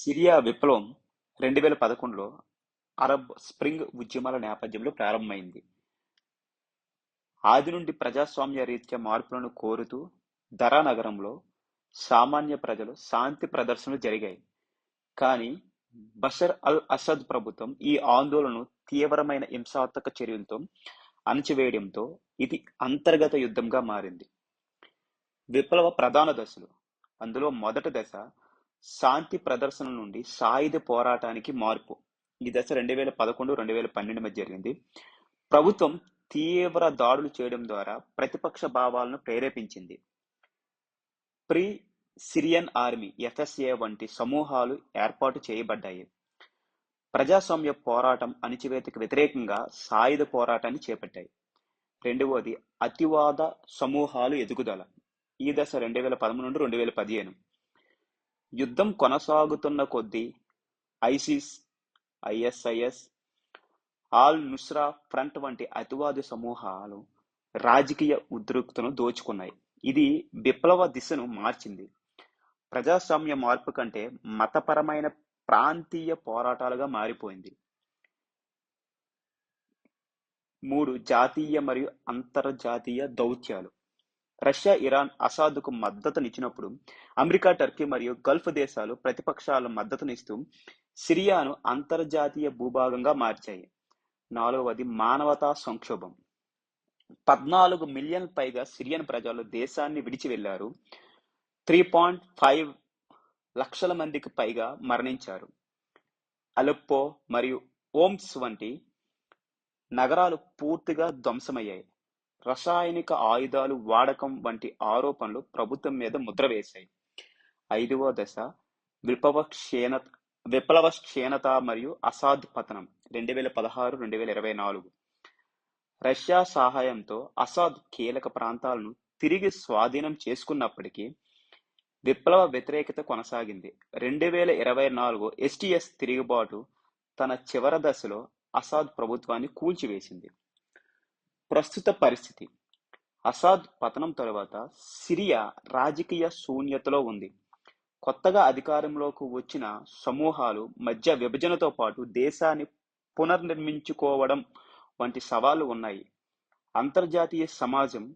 Syria విప్లవం రెండు వేల పదకొండులో అరబ్ స్ప్రింగ్ ఉద్యమాల నేపథ్యంలో ప్రారంభమైంది. ఆది నుండి ప్రజాస్వామ్య రీత్యా మార్పులను కోరుతూ దరా నగరంలో సామాన్య ప్రజలు శాంతి ప్రదర్శనలు జరిగాయి. కానీ బషర్ అల్ అసద్ ప్రభుత్వం ఈ ఆందోళనను తీవ్రమైన హింసాత్మక చర్యలతో అణచివేయడంతో ఇది అంతర్గత యుద్ధంగా మారింది. విప్లవ ప్రధాన దశలు అందులో మొదటి దశ శాంతి ప్రదర్శన నుండి సాయుధ పోరాటానికి మార్పు. ఈ దశ రెండు వేల పదకొండు రెండు వేల పన్నెండు మధ్య జరిగింది. ప్రభుత్వం తీవ్ర దాడులు చేయడం ద్వారా ప్రతిపక్ష భావాలను ప్రేరేపించింది. ప్రీ సిరియన్ ఆర్మీ ఎఫ్ఎస్ఏ వంటి సమూహాలు ఏర్పాటు చేయబడ్డాయి. ప్రజాస్వామ్య పోరాటం అణిచివేతకు వ్యతిరేకంగా సాయుధ పోరాటాన్ని చేపట్టాయి. రెండవది అతివాద సమూహాలు ఎదుగుదల. ఈ దశ రెండు వేల పదమూడు నుండి రెండు వేల పదిహేను. యుద్ధం కొనసాగుతున్న కొద్దీ ISIS ISIS Al Nusra Front వంటి అతివాద సమూహాలు రాజకీయ ఉద్రిక్తను దోచుకున్నాయి. ఇది విప్లవ దిశను మార్చింది. ప్రజాస్వామ్య మార్పు కంటే మతపరమైన ప్రాంతీయ పోరాటాలుగా మారిపోయింది. మూడు జాతీయ మరియు అంతర్జాతీయ దౌత్యాలు. రష్యా ఇరాన్ అసాదుకు మద్దతునిచ్చినప్పుడు అమెరికా టర్కీ మరియు గల్ఫ్ దేశాలు ప్రతిపక్షాల మద్దతునిస్తూ సిరియాను అంతర్జాతీయ భూభాగంగా మార్చాయి. నాలుగవది మానవతా సంక్షోభం. పద్నాలుగు మిలియన్ పైగా సిరియన్ ప్రజలు దేశాన్ని విడిచి వెళ్ళారు త్రీ పాయింట్ ఫైవ్ లక్షల మందికి పైగా మరణించారు. అలెప్పో మరియు ఓమ్స్ వంటి నగరాలు పూర్తిగా ధ్వంసమయ్యాయి. రసాయనిక ఆయుధాలు వాడకం వంటి ఆరోపణలు ప్రభుత్వం మీద ముద్ర వేశాయి. ఐదవ దశ విప్లవ క్షీణ విప్లవ క్షీణత మరియు అసాద్ పతనం రెండు వేల పదహారు రెండు వేల ఇరవై నాలుగు. రష్యా సహాయంతో అసాద్ కీలక ప్రాంతాలను తిరిగి స్వాధీనం చేసుకున్నప్పటికీ విప్లవ వ్యతిరేకత కొనసాగింది. రెండు వేల ఇరవై నాలుగు ఎస్టీఎస్ తిరుగుబాటు తన చివరి దశలో అసాద్ ప్రభుత్వాన్ని కూల్చివేసింది. ప్రస్తుత పరిస్థితి. అసాద్ పతనం తరువాత సిరియా రాజకీయ శూన్యతలో ఉంది. కొత్తగా అధికారంలోకి వచ్చిన సమూహాలు మధ్య విభజనతో పాటు దేశాన్ని పునర్నిర్మించుకోవడం వంటి సవాళ్ళు ఉన్నాయి. అంతర్జాతీయ సమాజం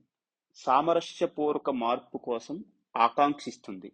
సామరస్యపూర్వక మార్పు కోసం ఆకాంక్షిస్తుంది.